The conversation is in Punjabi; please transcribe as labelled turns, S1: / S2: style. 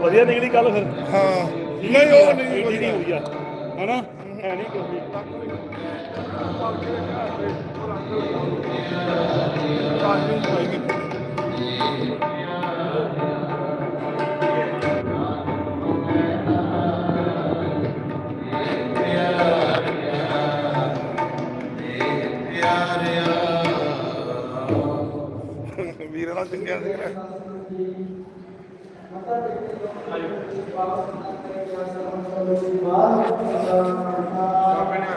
S1: ਵਧੀਆ ਨਿਕਲੀ ਕੱਲ ਫਿਰ।
S2: ਹਾਂ। ਨਹੀਂ ਉਹ ਨਹੀਂ
S1: ਹੋਈ ਆ। ਹਨਾ? ਹੈ ਨਹੀਂ ਕੋਈ
S2: ਵੀਰ ਨਾਲ ਚੰਗਿਆ ਸੀ
S3: ਸਰਬੇ ਮਾਨ ਸਦਾ